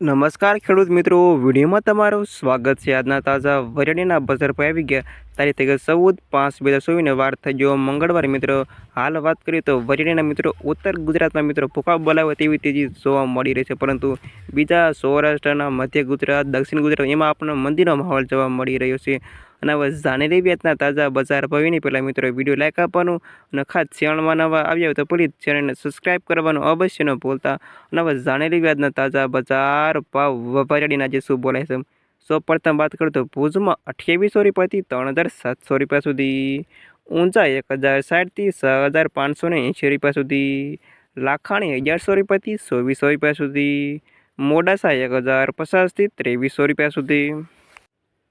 નમસ્કાર ખેડૂત મિત્રો, વિડીયોમાં તમારું સ્વાગત છે. આજના તાજા વરિયાળીના બજાર પર આવી ગયા. તારીખ ચૌદ પાંચ બે હજાર ચોવીસને વાર થઈ ગયો મંગળવાર. મિત્રો, હાલ વાત કરીએ તો વરિયાળીના મિત્રો, ઉત્તર ગુજરાતમાં મિત્રો ભૂકા બોલાવે તેવી તેજી જોવા મળી રહી છે. પરંતુ બીજા સૌરાષ્ટ્રના મધ્ય ગુજરાત, દક્ષિણ ગુજરાત, એમાં આપણને મંદીનો માહોલ જોવા મળી રહ્યો છે. અને હવે જાણેલી વ્યાજના તાજા બજાર ભાવીની. પહેલાં મિત્રો વીડિયો લાઈક આપવાનું અને ખાસ ચેનલમાં નવા આવ્યા હોય તો પ્લીઝ ચેનલને સબસ્ક્રાઈબ કરવાનું અવશ્ય ન ભૂલતા. અને જાણેલી વ્યાજના તાજા બજાર ભાવ વભારેડીના જે શું બોલાય છે. સૌ પ્રથમ વાત કરું તો ભુજમાં અઠ્યાવીસો રૂપિયાથી ત્રણ હજાર સાતસો રૂપિયા સુધી ઊંચા એક હજાર સાઠથી છ હજાર પાંચસો ને એંશી રૂપિયા સુધી, લાખાણી અગિયારસો રૂપિયાથી ચોવીસો રૂપિયા સુધી, મોડાસા એક હજાર પચાસથી ત્રેવીસો રૂપિયા સુધી.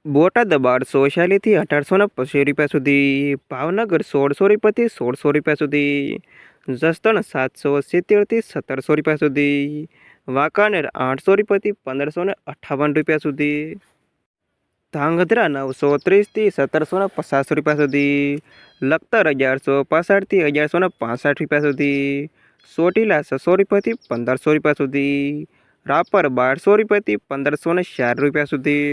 બોટાદ બાર ચાલીસથી અઢારસો ને પચીસ રૂપિયા સુધી, ભાવનગર સોળસો રૂપિયાથી સોળસો રૂપિયા સુધી, જસદણ સાતસો સિત્તેરથી સત્તરસો રૂપિયા સુધી, વાંકાનેર આઠસો રૂપિયાથી પંદરસો ને અઠ્ઠાવન રૂપિયા સુધી, ધાંગધ્રા નવસો ત્રીસથી સત્તરસો ને પચાસ રૂપિયા સુધી, લખતર અગિયારસો પાસઠથી અગિયારસો ને પાસઠ રૂપિયા સુધી, ચોટીલા છસો રૂપિયાથી પંદરસો રૂપિયા સુધી, રાપર બારસો રૂપિયાથી પંદરસો ને ચાર રૂપિયા સુધી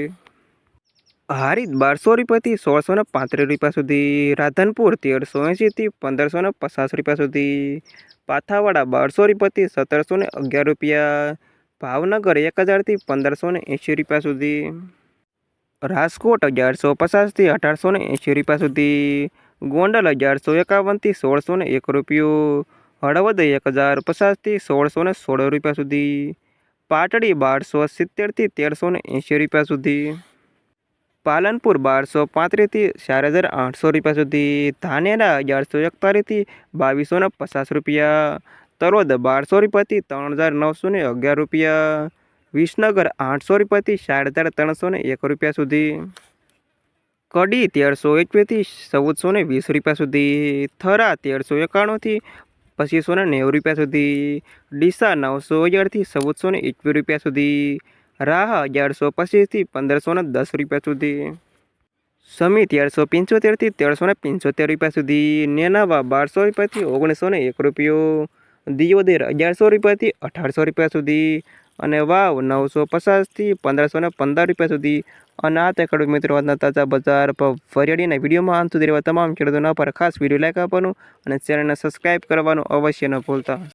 હારીજ બારસો રૂપિયાથી સોળસો ને પાંત્રીસ રૂપિયા સુધી રાધનપુર, તેરસો એંશીથી પંદરસો ને પચાસ રૂપિયા સુધી પાથાવાડા, બારસો રૂપિયાથી સત્તરસો ને અગિયાર રૂપિયા, ભાવનગર એક હજારથી પંદરસો ને એંશી રૂપિયા સુધી, રાજકોટ અગિયારસો પચાસથી અઢારસો ને એંશી રૂપિયા સુધી, ગોંડલ અગિયારસો એકાવનથી સોળસો ને એક રૂપિયો, હળવદ એક હજાર પચાસથી સોળસો ને સોળ રૂપિયા સુધી, પાટડી બારસો સિત્તેરથી તેરસો ને એંશી રૂપિયા સુધી પાલનપુર બારસો પાંત્રીસથી ચાર હજાર આઠસો રૂપિયા સુધી, ધાનેરા અગિયારસો એકતાલીસથી બાવીસો ને પચાસ રૂપિયા તરોદ બારસો રૂપિયાથી ત્રણ હજાર નવસો ને અગિયાર રૂપિયા, વિસનગર આઠસો રૂપિયાથી ચાર હજાર ત્રણસો ને એક રૂપિયા સુધી, કડી તેરસો એકવીસથી ચૌદસો ને વીસ રૂપિયા સુધી, થરા તેરસો એકાણુંથી પચીસો ને નેવું રૂપિયા સુધી, ડીસા નવસો અગિયારથી ચૌદસો ને એકવીસ રૂપિયા સુધી રાહ અગિયારસો પચીસથી પંદરસો ને દસ રૂપિયા સુધી. સમી તેરસો પંચોતેરથી તેરસો ને પંચોતેર રૂપિયા સુધી. નેનાવા બારસો રૂપિયાથી ઓગણીસો ને એક રૂપિયો. દિયોદર અગિયારસો રૂપિયાથી અઢારસો રૂપિયા સુધી. અને વાવ નવસો પચાસથી પંદરસો ને પંદર રૂપિયા સુધી. અને આ તે ખેડૂત મિત્રો આજના તાજા બજાર પર વરિયાળીના વિડીયોમાં અંત સુધી રહેવા તમામ ખેડૂતોના પર ખાસ વીડિયો લાઈક આપવાનું અને ચેનલને સબસ્ક્રાઈબ કરવાનું અવશ્ય ન ભૂલતા.